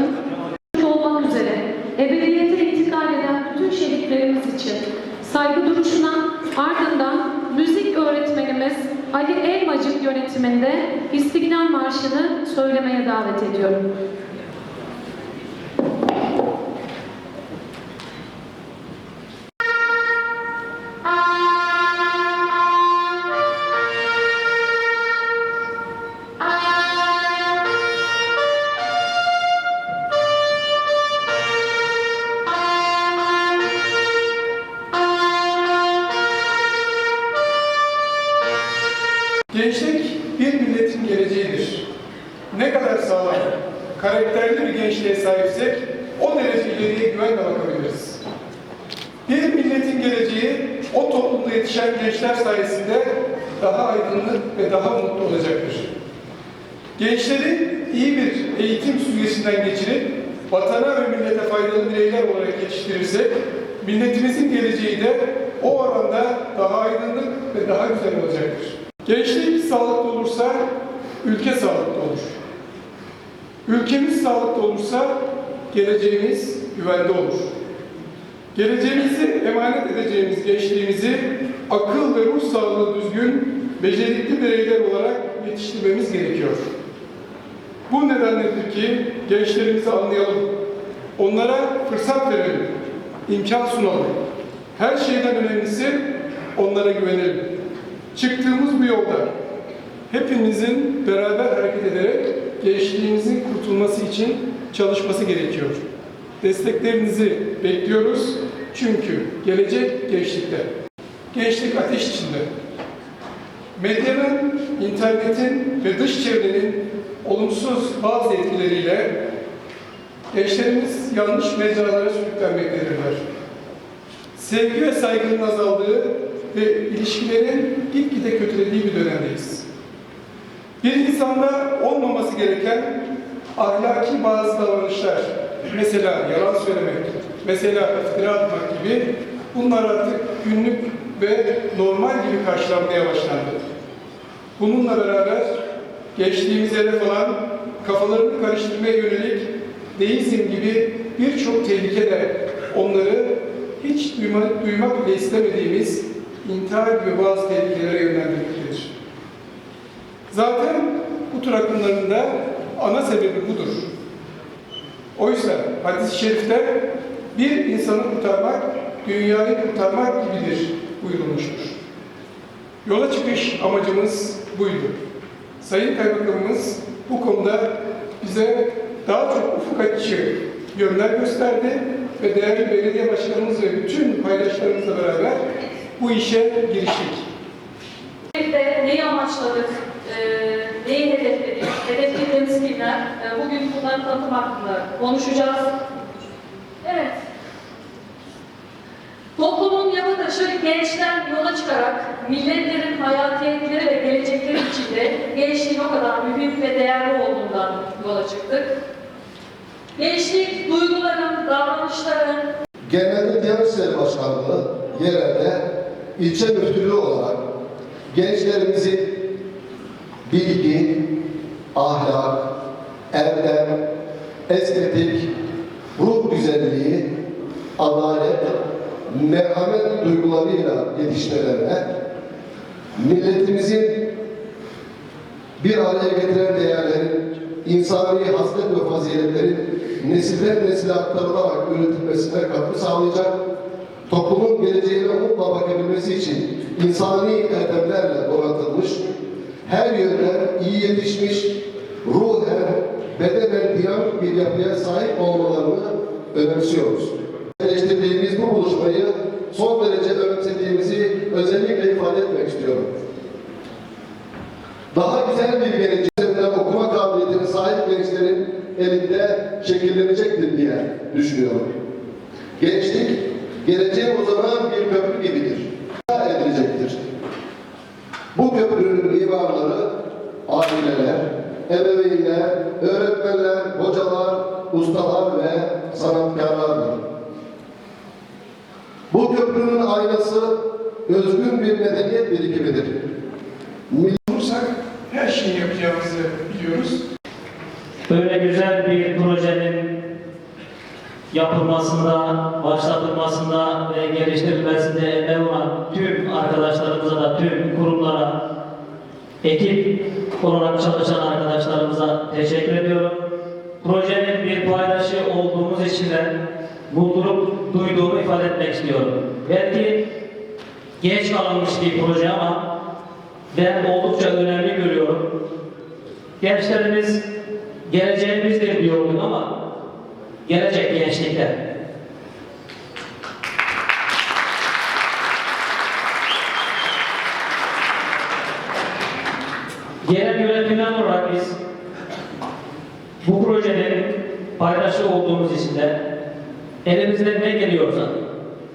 Başkanım, olmak üzere ebediyete intikal eden bütün şehitlerimiz için saygı duruşuna ardından müzik öğretmenimiz Ali Elmacık yönetiminde İstiklal Marşı'nı söylemeye davet ediyorum. Gençlik bir milletin geleceğidir. Ne kadar sağlam, karakterli bir gençliğe sahipsek o derece ileriye güvenle bakabiliriz. Bir milletin geleceği o toplumda yetişen gençler sayesinde daha aydınlık ve daha mutlu olacaktır. Gençleri iyi bir eğitim süzgecinden geçirip vatana ve millete faydalı bireyler olarak yetiştirirsek milletimizin geleceği de o oranda daha aydınlık ve daha güzel olacaktır. Gençlik sağlıklı olursa ülke sağlıklı olur. Ülkemiz sağlıklı olursa geleceğimiz güvende olur. Geleceğimizi emanet edeceğimiz gençliğimizi akıl ve ruh sağlığı düzgün, becerikli bireyler olarak yetiştirmemiz gerekiyor. Bu nedenledir ki gençlerimizi anlayalım. Onlara fırsat verelim, imkan sunalım. Her şeyden önemlisi onlara güvenelim. Çıktığımız bu yolda hepimizin beraber hareket ederek gençliğimizin kurtulması için çalışması gerekiyor. Desteklerinizi bekliyoruz çünkü gelecek gençlikte. Gençlik ateş içinde. Medyanın, internetin ve dış çevrenin olumsuz bazı etkileriyle gençlerimiz yanlış mecralara sürüklenmektedirler. Sevgi ve saygının azaldığı ve ilişkilerin gitgide kötülediği bir dönemdeyiz. Bir insanda olmaması gereken ahlaki bazı davranışlar, mesela yalan söylemek, mesela iftira atmak gibi bunlar artık günlük ve normal gibi karşılanmaya başlandı. Bununla beraber geçtiğimiz hedef olan kafalarını karıştırmaya yönelik deizm gibi birçok tehlike de onları hiç duyma, duymak bile istemediğimiz intihar gibi bazı tehlikelere yönlendirmektedir. Zaten bu tür akımların da ana sebebi budur. Oysa hadis-i şerifte bir insanı kurtarmak, dünyayı kurtarmak gibidir buyurulmuştur. Yola çıkış amacımız buydu. Sayın Kaymakamımız bu konuda bize daha çok ufuk açıcı yönler gösterdi ve değerli belediye başkanımız ve bütün paydaşlarımızla beraber bu işe giriştik. Birlikte neyi amaçladık, e, neyi hedefledik, hedeflediğimiz kimler, e, bugün bunları tanıtım hakkında konuşacağız. Evet. Toplumun yapı taşı gençten yola çıkarak milletlerin hayatiyetleri ve gelecekleri içinde gençliğin o kadar mühim ve değerli olduğundan yola çıktık. Gençlik duyguların, davranışların, Genelde İşleri Başkanlığı yerelde ilçe müftülüğü olarak gençlerimizi bilgi, ahlak, erdem, estetik, ruh güzelliği, adalet, merhamet duygularıyla yetişmelerine, milletimizin bir araya getiren değerlerin, insani haslet ve faziletlerin nesilden nesile aktarılarak üretilmesine katkı sağlayacak, toplumun geleceğine umutla bakabilmesi için insani erdemlerle donatılmış, her yönden iyi yetişmiş, ruhen, bedenen dinamik bir yapıya sahip olmalarını önemsiyoruz. Eleştirdiğimiz bu buluşmayı son derece önemsediğimizi özellikle ifade etmek istiyorum. Daha güzel bir gelecek üzerinden okuma kabiliyetine sahip gençlerin elinde şekillenecektir diye düşünüyorum. Gençlik, geleceğe uzanan bir köprü gibidir. edilecektir. Bu köprünün mimarları aileler, ebeveynler, öğretmenler, hocalar, ustalar ve sanatkarlardır. Bu köprünün aynası özgün bir medeniyet birikimidir. Olursak her şeyi yapacağımızı biliyoruz. Böyle güzel bir projenin yapılmasında, başlatılmasında ve geliştirilmesinde emeği olan tüm arkadaşlarımıza da, tüm kurumlara, ekip olarak çalışan arkadaşlarımıza teşekkür ediyorum. Projenin bir paydaşı olduğumuz için de mutluluk duyduğumu ifade etmek istiyorum. Belki geç kalınmış bir proje ama ben oldukça önemli görüyorum. Gençlerimiz geleceğimizdir diyorduk ama gelecek gençlikte. Genel yönetimden olarak biz bu projenin paydaşı olduğumuz için de elimizde ne geliyorsa,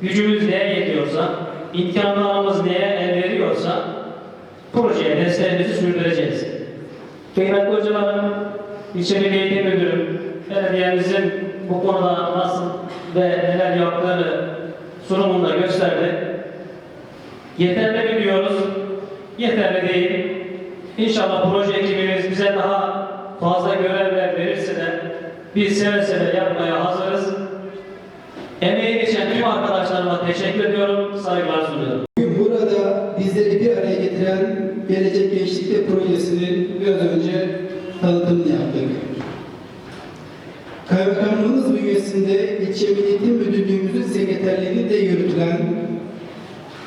gücümüz neye yetiyorsa, imkanlarımız neye el veriyorsa projeye desteğimizi sürdüreceğiz. Kıymetli hocalarım, ilçe Eğitim Müdürüm, belediyemizin bu konuda nasıl ve neler yaptığını sunumunda gösterdi. Yeterli mi diyoruz? Yeterli değil. İnşallah proje ekibimiz bize daha fazla görevler verirse de biz seve seve yapmaya hazırız. Emeği geçen tüm arkadaşlarıma teşekkür ediyorum, saygılar sunuyorum. Bugün burada bizleri bir araya getiren Gelecek Gençlikte projesinin biraz önce tanıtımını yaptık. Kaymakamlığımız bünyesinde ilçe Milli Eğitim Müdürlüğümüzün sekreterliğini de yürütülen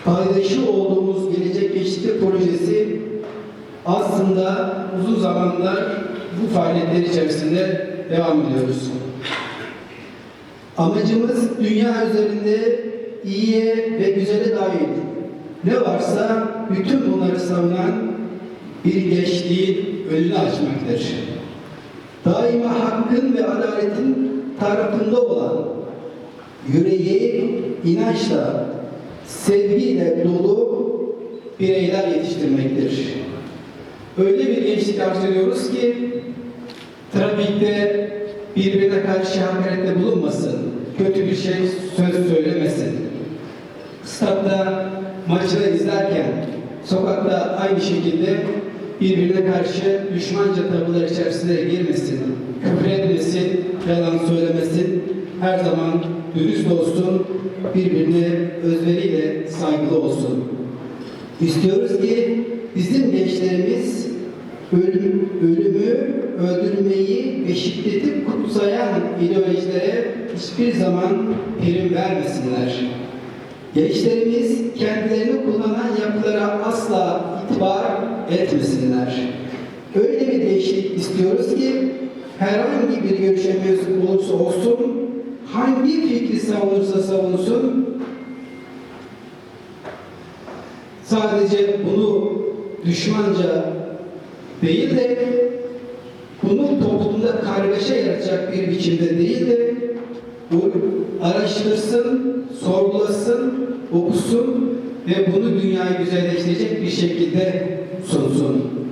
paydaşı olduğumuz Gelecek Gençlikte projesi aslında uzun zamandır bu faaliyetler içerisinde devam ediyoruz. Amacımız dünya üzerinde iyiye ve güzele dair ne varsa bütün bunları savunan bir gençliğin önünü açmaktır. Daima hakkın ve adaletin tarafında olan, yüreği inançla, sevgiyle dolu bireyler yetiştirmektir. Öyle bir gençlik arzu ediyoruz ki trafikte birbirine karşı hakarette bulunmasın, kötü bir şey söz söylemesin. Statta maçları izlerken, sokakta aynı şekilde birbirine karşı düşmanca tavırlar içerisine girmesin, küfür etmesin, yalan söylemesin, her zaman dürüst olsun, birbirine özveriyle saygılı olsun. İstiyoruz ki bizim gençlerimiz ölüm, ölümü, öldürmeyi ve şiddeti kutsayan ideolojilere hiçbir zaman prim vermesinler. Gençlerimiz kendilerini kullanan yapılara asla itibar etmesinler. Öyle bir gençlik istiyoruz ki herhangi bir görüşe mensup olursa olsun, hangi fikri savunursa savunsun, sadece bunu düşmanca değil de bunu toplumda kargaşa yaratacak bir biçimde değil de bu araştırsın, sorgulasın, okusun ve bunu dünyayı güzelleştirecek bir şekilde 生生